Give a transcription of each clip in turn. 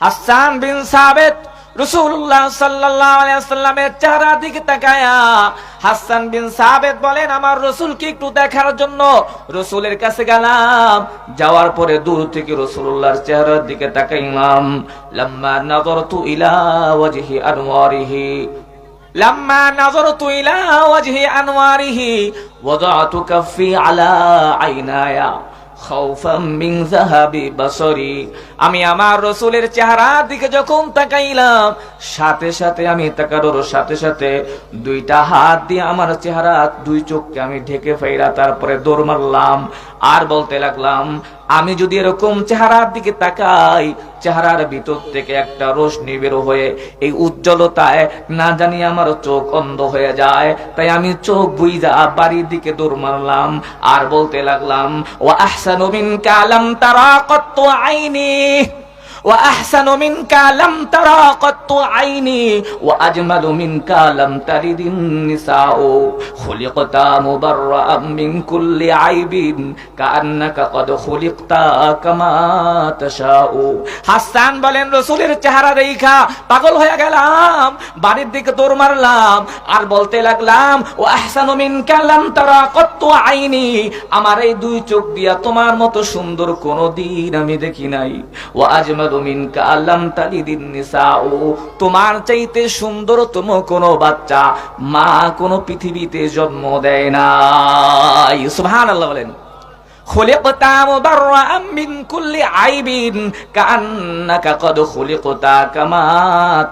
হাসান বিন সাবেত রসুল্লাহ সাল্লামের চেহারা দিকে তাকায়া হাসান বিন সাবেত বলেন আমার রসুলকে একটু দেখার জন্য রসুলের কাছে গেলাম যাওয়ার পরে দূর থেকে রসুল্লাহর চেহারার দিকে তাকাইলাম লম্মা নজরতু ইলা ওয়াজহি আনওয়ারিহি لما نظرت إلى وجه أنواره وضعت كفي على عيناي আমি আমার রসুলের চেহারার দিকে যখন তাকাইলাম, সাথে সাথে আমি তাকার সাথে সাথে দুইটা হাত দিয়ে আমার চেহারা, দুই চোখকে আমি ঢেকে ফেরা তারপরে দৌড় মারলাম। আর বলতে লাগলাম, আমি যদি এরকম চেহারার দিকে তাকাই, চেহারার ভিতর থেকে একটা রোশনি বের হয়ে এই উজ্জ্বলতায় না জানি আমার চোখ অন্ধ হয়ে যায়। তাই আমি চোখ বুইজা বাড়ির দিকে দৌড় মারলাম আর বলতে লাগলাম ও আহসান কালাম তারা কত আইনি? وأحسن منك لم ترى قط عيني وأجمل منك لم تلد النساء خلقت مبرأ من كل عيب كأنك قد خلقت كما تشاء হাসান বলেন রসুলের চেহারা রেখা পাগল হয়ে গেলাম বাড়ির দিকে দৌড় মারলাম আর বলতে লাগলাম ও আহসানু মিনকা লাম তারা কত আইনি আমার এই দুই চোখ দিয়া তোমার মতো সুন্দর কোনো দিন আমি দেখি নাই ও আজমালু তোমার চাইতে সুন্দর সুন্দরতম কোনো বাচ্চা মা কোনো পৃথিবীতে জন্ম দেয় না সুবহানাল্লাহ বলেন। খুলিকতা মুবাররাআম মিন কুল্লি আইবিন কাআন্নাকা কদ খুলিকতা কামা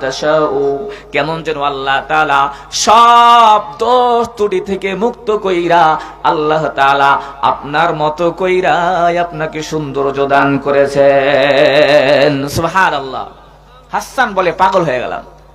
তাশাউ কেমন যেন আল্লাহ তাআলা সব দোষ ত্রুটি থেকে মুক্ত কইরা আল্লাহ তাআলা আপনার মতো কইরাই আপনাকে সৌন্দর্য দান করেছেন। সুবহানাল্লাহ। হাসান বলে পাগল হয়ে গেলাম।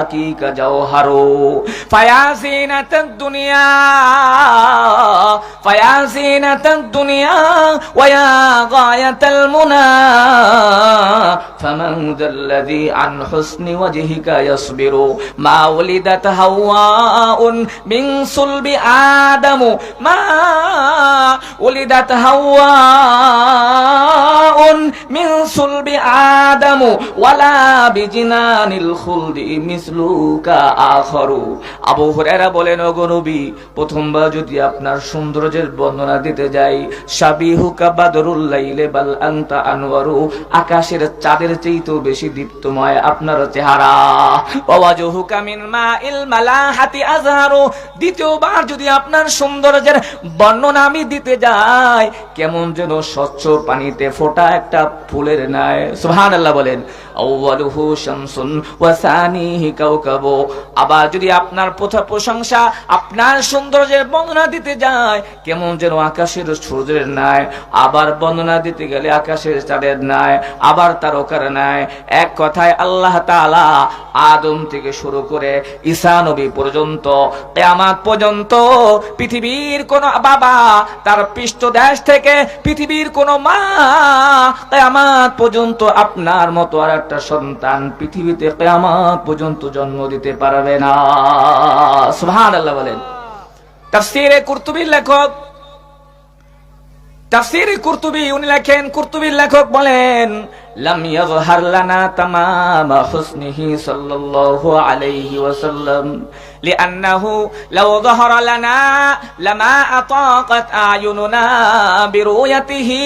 باقيك جوهر فيا زينة الدنيا فيا زينة الدنيا ويا غاية المنى. فمن ذا الذي عن حسن وجهك يصبر؟ ما ولدت هواء من صلب آدم. ما ولدت هواء من صلب آدم. ولا بجنان الخلد সৌন্দর্যের বর্ণনা আকাশের চাঁদের চাইতেও বেশি দীপ্তময় আপনার চেহারা। দ্বিতীয়বার যদি আপনার সৌন্দর্যের বর্ণনা আমি দিতে যাই, কেমন যেন স্বচ্ছ পানিতে ফোটা একটা ফুলের ন্যায়। সুবহানাল্লাহ বলেন। আউয়ালুহু শামসুন ওয়া সানিহি কাওকাবু। আবার যদি আপনার প্রথা প্রশংসা আপনার সৌন্দর্যের বর্ণনা দিতে যায়, কেমন যেন আকাশের সূর্যের ন্যায় আবার বর্ণনা দিতে গেলে আকাশের চাঁদের ন্যায় আবার তারকার ন্যায় এক কথায় আল্লাহ তাআলা আদম থেকে শুরু করে ঈসা নবী পর্যন্ত, কিয়ামত পর্যন্ত পৃথিবীর কোন বাবা তার পৃষ্ঠ দেশ থেকে পৃথিবীর কোন মা কিয়ামত পর্যন্ত আপনার মতো আর একটা সন্তান পৃথিবীতে কেয়ামাত পর্যন্ত জন্ম দিতে পারবে না। সুহান আল্লাহ বলেন। তাফসিরে কুর্তুবির লেখক, তাফসিরে কুর্তুবি উনি লেখেন, কুর্তুবির লেখক বলেন, লাম ইয়াজহার লানা তামাম হুসনিহি সাল্লাল্লাহু আলাইহি ওয়াসাল্লাম, লিআন্নাহু লাউ যাহারা লানা লামা আতাকাত আয়ুনুনা বিরুয়াতিহি,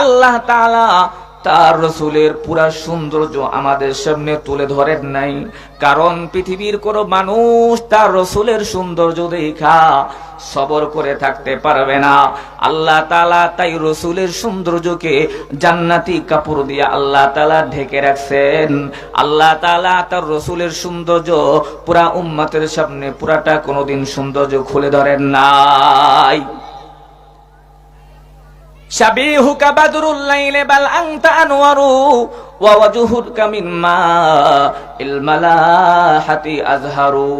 আল্লাহ তাআলা তার রসুলের পুরা সৌন্দর্য আমাদের সামনে তুলে ধরেন নাই। কারণ পৃথিবীর কোন মানুষ তার রসুলের সৌন্দর্য দেখা সবর করে থাকতে পারবে না। আল্লাহ তালা তাই রসুলের সৌন্দর্যকে জান্নাতি কাপড় দিয়ে আল্লাহ তালা ঢেকে রাখছেন। আল্লাহ তালা তার রসুলের সৌন্দর্য পুরা উম্মতের সামনে পুরাটা কোনোদিন সৌন্দর্য খুলে ধরেন নাই। শাবিহুকা বাদরুল লাইলি আজহারু।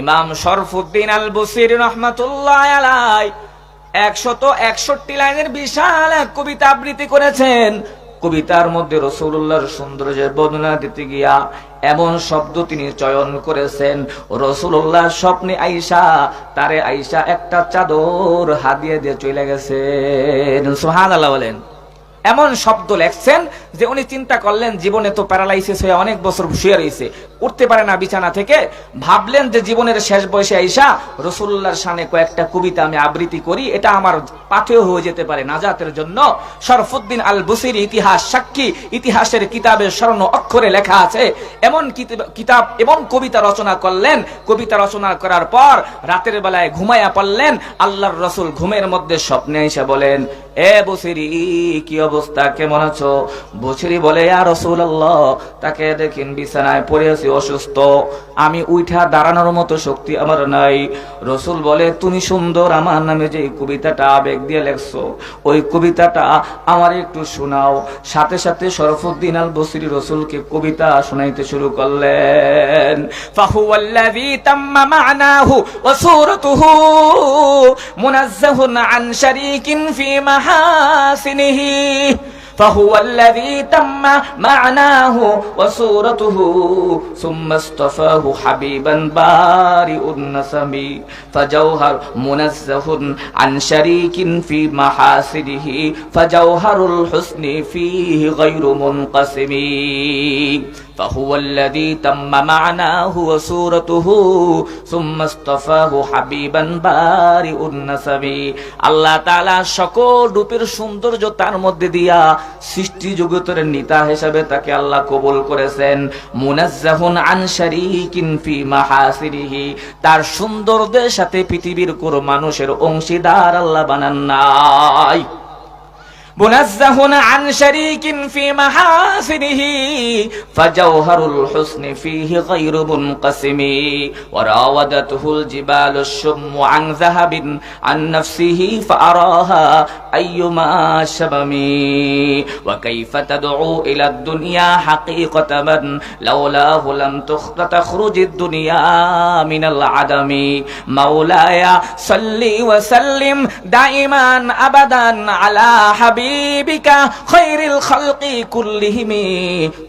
ইমাম শরফুদ্দিন আল বুসিরি রহমাতুল্লাহ আলাই একষট্টি লাইনের বিশাল কবিতা আবৃত্তি করেছেন। কবিতার মধ্যে রসুল্লাহর সৌন্দর্যের বর্ণনা দিতে গিয়া এমন শব্দ তিনি চয়ন করেছেন। রসুল্লাহ স্বপ্নে আইসা, তারে আইসা একটা চাদর হাদিয়ে দিয়ে চলে গেছে সোহান আল্লাহ বলেন। এমন শব্দ লেখছেন যে উনি চিন্তা করলেন, জীবনে তো প্যারালাইসিস হয়ে অনেক বছর শুয়ে রয়েছে। উঠতে পারে না বিছানা থেকে। ভাবলেন যে জীবনের শেষ বয়সে আইসা রসুল্লাহর সামনে কয়েকটা কবিতা আমি আবৃত্তি করি। এটা আমার পাঠেও হয়ে যেতে পারে নাজাতের জন্য। শরফুদ্দিন আল বুসির ইতিহাস সাক্ষী। ইতিহাসের কিতাবের স্বর্ণ অক্ষরে লেখা আছে। এমন কিতাব- কিতাব এবং কবিতা রচনা করলেন। কবিতা রচনা করার পর রাতের বেলায় ঘুমাইয়া পড়লেন। আল্লাহর রসুল ঘুমের মধ্যে স্বপ্নে এসে বলেন, এ বসিরি, কি অবস্থা? কেমন আছো বসিরি বলে আর রসুল আল্লাহ তাকে দেখেন বিছানায় পড়ে আছি, অসুস্থ। আমি উঠা দাঁড়ানোর মতো শক্তি আমার নাই। রসুল বলে, তুমি সুন্দর, আমার নামে যে কবিতাটা আবেগ দিয়ে লেখছো, ওই কবিতাটা আমার একটু শোনাও। সাথে সাথে শরফুদ্দিন আল বসিরি রসুলকে কবিতা শোনাইতে শুরু করলেন। মুনাজ্জাহুন আন শারীকিন ফি মাহাসিনিহি। فهو الذي تم معناه وصورته ثم اصطفاه حبيبا بارئ النسم فجوهر منزه عن شريك في محاسنه فجوهر الحسن فيه غير منقسم. فهو الذي تم معناه وصورته ثم اصطفاه حبيبا بارئ النسب আল্লাহ তাআলা সকল রূপের সৌন্দর্য তার মধ্যে দিয়া সৃষ্টি জগতের নেতা হিসাবে তাকে আল্লাহ কবুল করেছেন মুনাজ্জাহুন আন শারীকিন ফি মাহাসিরিহি তার সৌন্দর্যের সাথে পৃথিবীর কোন মানুষের অংশীদার আল্লাহ বানান নাই منزه عن شريك في محاسنه فجوهر الحسن فيه غير منقسم وراودته الجبال الشم عن ذهب عن نفسه فأراها أيما شبم. وكيف تدعو إلى الدنيا حقيقة من؟ لولاه لم تخ- تخرج الدنيا من العدم. مولاي صل وسلم دائما أبدا على হাবিবিকা খৈরিল খালকি কুল্লিহিমি।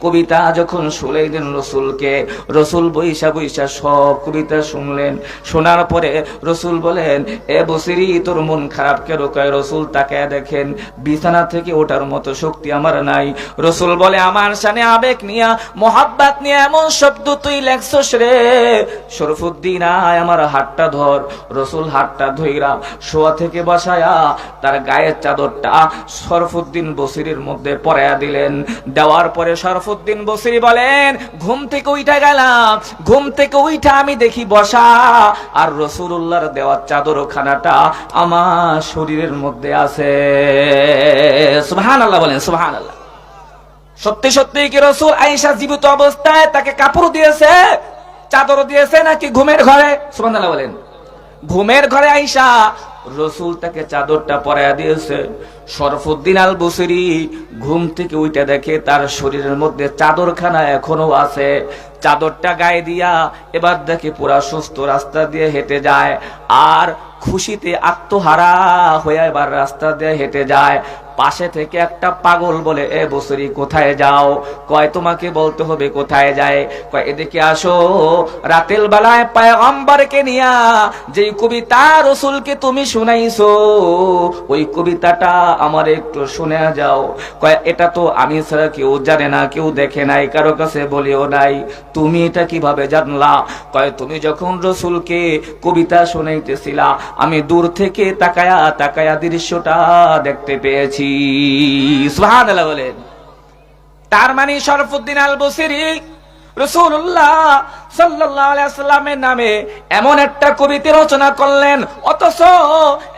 কবিতা যখন শুনাইলেন রসুলকে, রসুল বৈশা বৈশা সব কবিতা শুনলেন। শোনার পরে রসুল বলেন, এ বসিরি, তোর মন খারাপ কেন? কয়, রসুল তাকে দেখেন, বিছানা থেকে ওঠার মতো শক্তি আমার নাই। রসুল বলে, আমার সানে আবেগ নিয়া, মোহাব্বাত নিয়ে এমন শব্দ তুই লেখছস রে। শরফুদ্দিন, আয় আমার হাতটা ধর। রসুল হাতটা ধইরা শোয়া থেকে বসায়া তার গায়ের চাদরটা শরফুদ্দিন বসিরের মধ্যে পরাইয়া দিলেন। দেওয়ার পরে শরফুদ্দিন বসিরি বলেন, ঘুম থেকে উইঠা গেলাম, ঘুম থেকে উইঠা আমি দেখি বসা। আর রসুল্লাহর দেওয়ার চাদর খানাটা আমার শরীরের মধ্যে আছে। সুবহান আল্লাহ বলেন সুবহান আল্লাহ সত্যি সত্যি কি রসুল আইসা জীবিত অবস্থায় তাকে কাপড় দিয়েছে, চাদর দিয়েছে নাকি ঘুমের ঘরে? সুবহানাল্লাহ বলেন। ঘুমের ঘরে আইসা রসুল তাকে চাদরটা পরাইয়া দিয়েছে। শরফুদ্দিন আল বসিরি ঘুম থেকে উইটা দেখে তার শরীরের মধ্যে চাদরখানা এখনও আছে। চাদরটা গায়ে দিয়া এবার দেখে পুরা সুস্থ রাস্তা দিয়ে হেঁটে যায়। আর খুশিতে আত্মহারা হয়ে এবার রাস্তা দিয়ে হেঁটে যায়। পাশে থেকে একটা পাগল বলে, এ বসরি, কোথায় যাও? কয় তোমাকে বলতে হবে, কোথায় যায়? কয়, এদিকে আসো। রাতের বেলায় পায়গম্বরকে নিয়া যেই কবিতা রসুলকে তুমি শুনাইছো, ওই কবিতাটা আমার একটু শুনে যাও। কয়, এটা তো আমি ছাড়া কেউ জানে না, কেউ দেখে নাই, কারও কাছে বলিও নাই। তুমি এটা কীভাবে জানলা? কয়, তুমি যখন রসুলকে কবিতা শুনাইতেছিলা, আমি দূর থেকে তাকায়া তাকায়া দৃশ্যটা দেখতে পেয়েছি। সুবহানাল্লাহ বলেন। তার মানে শরফুদ্দিন আল বসিরি রসুল্লাহ সাল্লামের নামে এমন একটা কবিতা রচনা করলেন, অথচ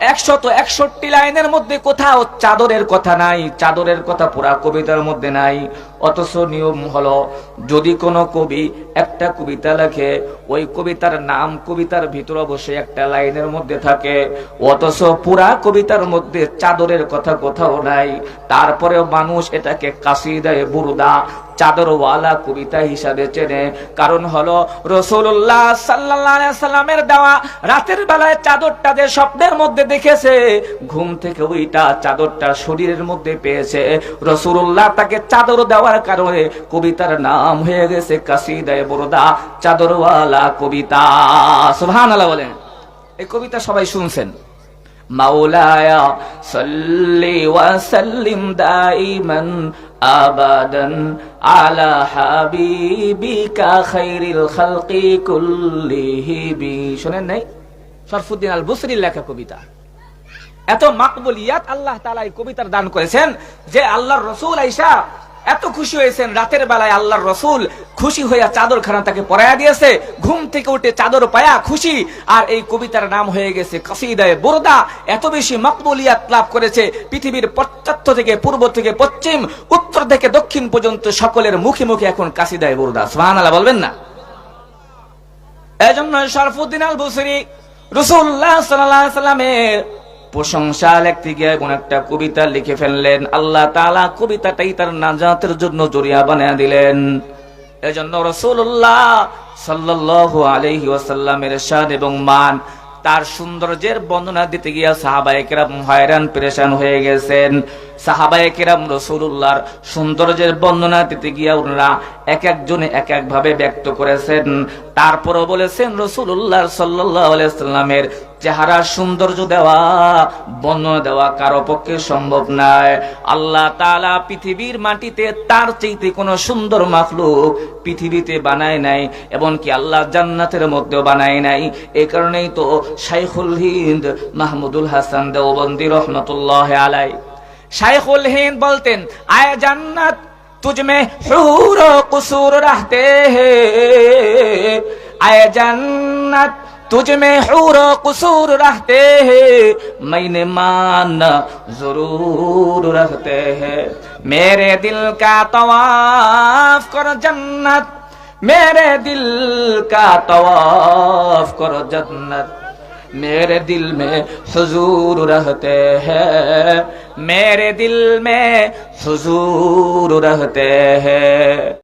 একশত একষট্টি লাইনের মধ্যে কোথাও চাদরের কথা নাই, চাদরের কথা পুরা কবিতার মধ্যে নাই। অথচ নিয়ম হলো, যদি কোনো কবি একটা কবিতা লেখে, ওই কবিতার নাম কবিতার ভিতর অবশ্যই একটা লাইনের মধ্যে থাকে। অথচ পুরা কবিতার মধ্যে চাদরের কথা কোথাও নাই। তারপরেও মানুষ এটাকে কাসিদায় বুরদা, চাদরওয়ালা কবিতা হিসাবে চেনে। কারণ হলো রসুল্লাহ সাল্লামের দেওয়া রাতের বেলায় চাদরটা যে স্বপ্নের মধ্যে দেখেছে, ঘুম থেকে ওইটা চাদরটা শরীরের মধ্যে পেয়েছে। রসুল্লাহ তাকে চাদর দেওয়ার কারণে কবিতার নাম হয়ে গেছে কাসিদায় বরদা, চাদরওয়ালা কবিতা। সুবহান আল্লাহ বলেন। এই কবিতা সবাই শুনছেন। মাওলায়া সাল্লি ওয়াসাল্লিম দাইমান আবাদান আলা হাবিবিকা খাইরিল খালকি কুল্লিহিবি শুনেন নাই? শরফুদ্দিন আল বুসরির লেখা কবিতা। এত মাকবুলিয়াত আল্লাহ তাআলা এই কবিতার দান করেছেন যে আল্লাহর রসুল আইসা এত খুশি হয়েছেন, রাতের বেলায় আল্লাহর রসুল খুশি হইয়া চাদর খানা তাকে পরাইয়া দিয়েছে। ঘুম থেকে উঠে চাদর পায়া খুশি, আর এই কবিতার নাম হয়ে গেছে কাসিদায় বোরদা। এত বেশি মকবুলিয়াত লাভ করেছে পৃথিবীর পশ্চাত্য থেকে পূর্ব থেকে পশ্চিম, উত্তর থেকে দক্ষিণ পর্যন্ত সকলের মুখে মুখে এখন কাসিদায় বোরদা। সুবহানাল্লাহ, বলবেন না? এজন্য শরফুদ্দিন আল বুসরি রসুল্লাহ সাল্লামের প্রশংসা লিখতে গিয়ে কোন একটা কবিতা লিখে ফেললেন। আল্লাহ তালা কবিতাটাই তার নাজাতের জন্য জরিয়া বানিয়ে দিলেন। এজন্য রসুল্লাহ সাল্লাল্লাহু আলহি ওয়াসাল্লামের শান এবং মান, তার সৌন্দর্যের বর্ণনা দিতে গিয়া সাহাবাহিকরা হয়রান, পেরেশান হয়ে গেছেন। সাহাবায়ে কেরাম রসুল্লাহর সৌন্দর্যের বর্ণনা দিতে গিয়া ওনারা এক একজনে এক এক ভাবে ব্যক্ত করেছেন। তারপরও বলেছেন রসুল্লাহ সাল্লামের চেহারা সৌন্দর্য দেওয়া, বর্ণনা দেওয়া কারও পক্ষে সম্ভব নয়। আল্লাহ তাআলা পৃথিবীর মাটিতে তার চাইতে কোনো সুন্দর মাখলুক পৃথিবীতে বানায় নাই, এমনকি আল্লাহ জান্নাতের মধ্যেও বানায় নাই। এই কারণেই তো শাইখুল হিন্দ মাহমুদুল হাসান দেওবন্দি রহমতুল্লাহ আলাই শাইখুল হিন্দ বলতেন আয় জান্নাত तुझ में हूर कसूर रहते हैं आए जन्नत तुझ में हूर कसूर रहते हैं मैंने माना जरूर रहते हैं मेरे दिल का तवाफ कर जन्नत मेरे दिल का तवाफ कर जन्नत मेरे दिल में हुजूर रहते हैं मेरे दिल में हुजूर रहते हैं।